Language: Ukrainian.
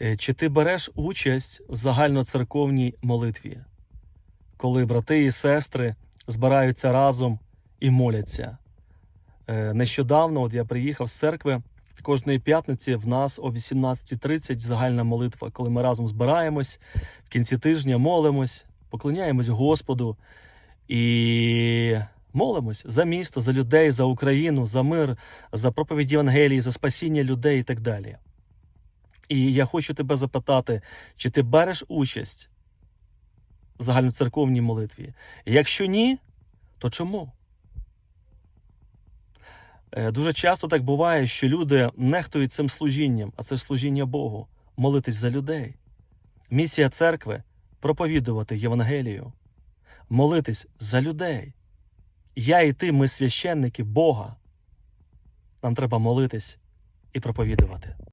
Е, Чи ти береш участь в загальноцерковній молитві, коли брати і сестри збираються разом і моляться? Е, Нещодавно, от я приїхав з церкви, кожної п'ятниці в нас о 18.30 загальна молитва, коли ми разом збираємось в кінці тижня, молимось, поклоняємось Господу і молимось за місто, за людей, за Україну, за мир, за проповідь Євангелії, за спасіння людей і так далі. І я хочу тебе запитати, чи ти береш участь в загальноцерковній молитві? Якщо ні, то чому? Е, Дуже часто так буває, що люди нехтують цим служінням, а це ж служіння Богу, молитись за людей. Місія церкви проповідувати Євангелію, молитись за людей. Я і ти, ми священники Бога. Нам треба молитись і проповідувати.